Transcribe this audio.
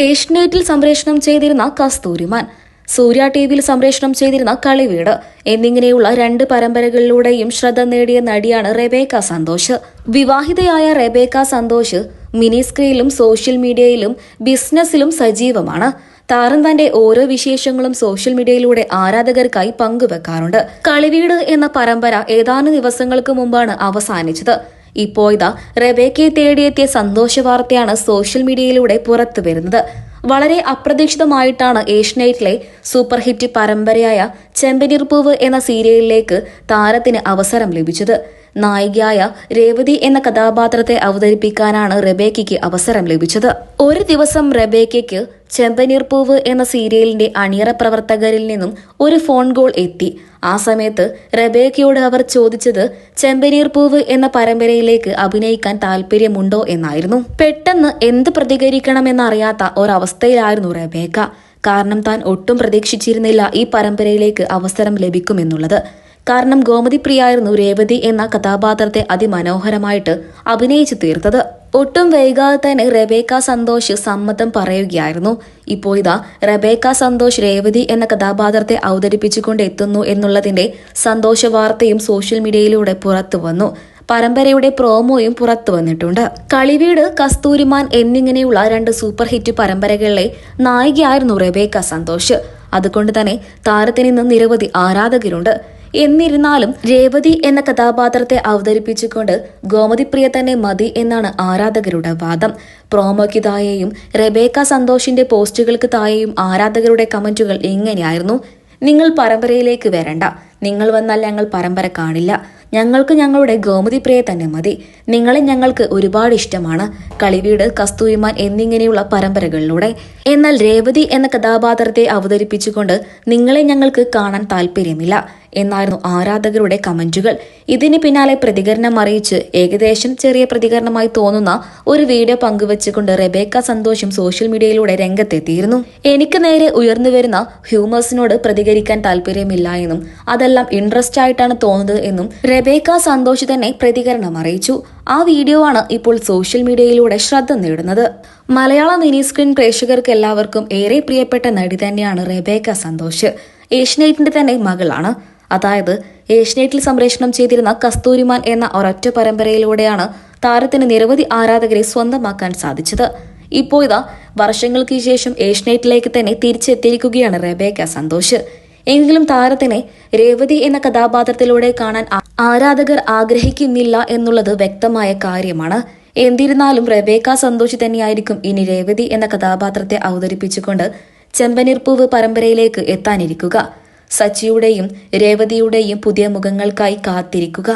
ഏഷ്യനെറ്റിൽ സംപ്രേഷണം ചെയ്തിരുന്ന കസ്തൂരിമാൻ സൂര്യ ടി വിയിൽ സംപ്രേഷണം ചെയ്തിരുന്ന കളിവീട് എന്നിങ്ങനെയുള്ള രണ്ട് പരമ്പരകളിലൂടെയും ശ്രദ്ധ നേടിയ നടിയാണ് റെബേക്ക സന്തോഷ്. വിവാഹിതയായ റെബേക്ക സന്തോഷ് മിനി സ്ക്രീനിലും സോഷ്യൽ മീഡിയയിലും ബിസിനസ്സിലും സജീവമാണ്. താരം തന്റെ ഓരോ വിശേഷങ്ങളും സോഷ്യൽ മീഡിയയിലൂടെ ആരാധകർക്കായി പങ്കുവെക്കാറുണ്ട്. കളിവീട് എന്ന പരമ്പര ഏതാനും ദിവസങ്ങൾക്ക് മുമ്പാണ് അവസാനിച്ചത്. ഇപ്പോൾ ഇതാ റെബേക്കയെ തേടിയെത്തിയ സന്തോഷ വാർത്തയാണ് സോഷ്യൽ മീഡിയയിലൂടെ പുറത്തു വരുന്നത്. വളരെ അപ്രതീക്ഷിതമായിട്ടാണ് ഏഷ്യനൈറ്റിലെ സൂപ്പർ ഹിറ്റ് പരമ്പരയായ ചെമ്പനീർപ്പൂവ് എന്ന സീരിയലിലേക്ക് താരത്തിന് അവസരം ലഭിച്ചത്. നായികയായ രേവതി എന്ന കഥാപാത്രത്തെ അവതരിപ്പിക്കാനാണ് റെബേക്കയ്ക്ക് അവസരം ലഭിച്ചത്. ഒരു ദിവസം റെബേക്കയ്ക്ക് ചെമ്പനീർപ്പൂവ് എന്ന സീരിയലിന്റെ അണിയറ പ്രവർത്തകരിൽ നിന്നും ഒരു ഫോൺ കോൾ എത്തി. ആ സമയത്ത് റബേക്കയോട് അവർ ചോദിച്ചത് ചെമ്പനീർപ്പൂവ് എന്ന പരമ്പരയിലേക്ക് അഭിനയിക്കാൻ താല്പര്യമുണ്ടോ എന്നായിരുന്നു. പെട്ടെന്ന് എന്ത് പ്രതികരിക്കണമെന്നറിയാത്ത ഒരവസ്ഥയിലായിരുന്നു റബേക്ക. കാരണം താൻ ഒട്ടും പ്രതീക്ഷിച്ചിരുന്നില്ല ഈ പരമ്പരയിലേക്ക് അവസരം ലഭിക്കുമെന്നുള്ളത്. കാരണം ഗോമതി പ്രിയായിരുന്നു രേവതി എന്ന കഥാപാത്രത്തെ അതിമനോഹരമായിട്ട് അഭിനയിച്ചു തീർത്തത്. ഒട്ടും വൈകാതെ തന്നെ റബേക്ക സന്തോഷ് സമ്മതം പറയുകയായിരുന്നു. ഇപ്പോൾ ഇതാ റബേക്ക സന്തോഷ് രേവതി എന്ന കഥാപാത്രത്തെ അവതരിപ്പിച്ചുകൊണ്ട് എത്തുന്നു എന്നുള്ളതിന്റെ സന്തോഷ വാർത്തയും സോഷ്യൽ മീഡിയയിലൂടെ പുറത്തു വന്നു. പരമ്പരയുടെ പ്രോമോയും പുറത്തു വന്നിട്ടുണ്ട്. കളിവീട് കസ്തൂരിമാൻ എന്നിങ്ങനെയുള്ള രണ്ട് സൂപ്പർ ഹിറ്റ് പരമ്പരകളിലെ നായികയായിരുന്നു റബേക്ക സന്തോഷ്. അതുകൊണ്ട് തന്നെ താരത്തിന് ഇന്ന് നിരവധി ആരാധകരുണ്ട്. എന്നിരുന്നാലും രേവതി എന്ന കഥാപാത്രത്തെ അവതരിപ്പിച്ചുകൊണ്ട് ഗോമതിപ്രിയ തന്നെ മതി എന്നാണ് ആരാധകരുടെ വാദം. പ്രോമോയ്ക്ക് താഴെയും റെബേക്ക സന്തോഷിന്റെ പോസ്റ്റുകൾക്ക് താഴെയും ആരാധകരുടെ കമന്റുകൾ ഇങ്ങനെയായിരുന്നു നിങ്ങൾ പരമ്പരയിലേക്ക് വരണ്ട. നിങ്ങൾ വന്നാൽ ഞങ്ങൾ പരമ്പര കാണില്ല. ഞങ്ങൾക്ക് ഞങ്ങളുടെ ഗോമതി പ്രിയ തന്നെ മതി. നിങ്ങളെ ഞങ്ങൾക്ക് ഒരുപാട് ഇഷ്ടമാണ്. കളിവീട് കസ്തൂരിമാൻ എന്നിങ്ങനെയുള്ള പരമ്പരകളിലൂടെ. എന്നാൽ രേവതി എന്ന കഥാപാത്രത്തെ അവതരിപ്പിച്ചുകൊണ്ട് നിങ്ങളെ ഞങ്ങൾക്ക് കാണാൻ താല്പര്യമില്ല എന്നായിരുന്നു ആരാധകരുടെ കമന്റുകൾ. ഇതിന് പിന്നാലെ പ്രതികരണം അറിയിച്ച് ഏകദേശം ചെറിയ പ്രതികരണമായി തോന്നുന്ന ഒരു വീഡിയോ പങ്കുവച്ചുകൊണ്ട് റെബേക്ക സന്തോഷം സോഷ്യൽ മീഡിയയിലൂടെ രംഗത്തെത്തിയിരുന്നു. എനിക്ക് നേരെ ഉയർന്നു വരുന്ന ഹ്യൂമേഴ്സിനോട് പ്രതികരിക്കാൻ താല്പര്യമില്ല എന്നും അതെല്ലാം ഇൻട്രസ്റ്റ് ആയിട്ടാണ് തോന്നുന്നത് എന്നും റെബേക്ക സന്തോഷ് തന്നെ പ്രതികരണം അറിയിച്ചു. ആ വീഡിയോ ആണ് ഇപ്പോൾ സോഷ്യൽ മീഡിയയിലൂടെ ശ്രദ്ധ നേടുന്നത്. മലയാള മിനി സ്ക്രീൻ പ്രേക്ഷകർക്ക് എല്ലാവർക്കും ഏറെ പ്രിയപ്പെട്ട നടി തന്നെയാണ് റെബേക്ക സന്തോഷ്. ഏഷ്യനൈറ്റിന്റെ തന്നെ മകളാണ്. അതായത് ഏഷ്യനെറ്റിൽ സംപ്രേഷണം ചെയ്തിരുന്ന കസ്തൂരിമാൻ എന്ന ഒരൊറ്റ പരമ്പരയിലൂടെയാണ് താരത്തിന് നിരവധി ആരാധകരെ സ്വന്തമാക്കാൻ സാധിച്ചത്. ഇപ്പോൾ ഇതാ വർഷങ്ങൾക്ക് ശേഷം ഏഷ്യനെറ്റിലേക്ക് തന്നെ തിരിച്ചെത്തിയിരിക്കുകയാണ് റെബേക്ക സന്തോഷ്. എങ്കിലും താരത്തിനെ രേവതി എന്ന കഥാപാത്രത്തിലൂടെ കാണാൻ ആരാധകർ ആഗ്രഹിക്കുന്നില്ല എന്നുള്ളത് വ്യക്തമായ കാര്യമാണ്. എന്നിരുന്നാലും റെബേക്ക സന്തോഷി തന്നെയായിരിക്കും ഇനി രേവതി എന്ന കഥാപാത്രത്തെ അവതരിപ്പിച്ചുകൊണ്ട് ചെമ്പനീർപ്പൂവ് പരമ്പരയിലേക്ക് എത്താനിരിക്കുക. സച്ചിയുടെയും രേവതിയുടെയും പുതിയ മുഖങ്ങൾക്കായി കാത്തിരിക്കുക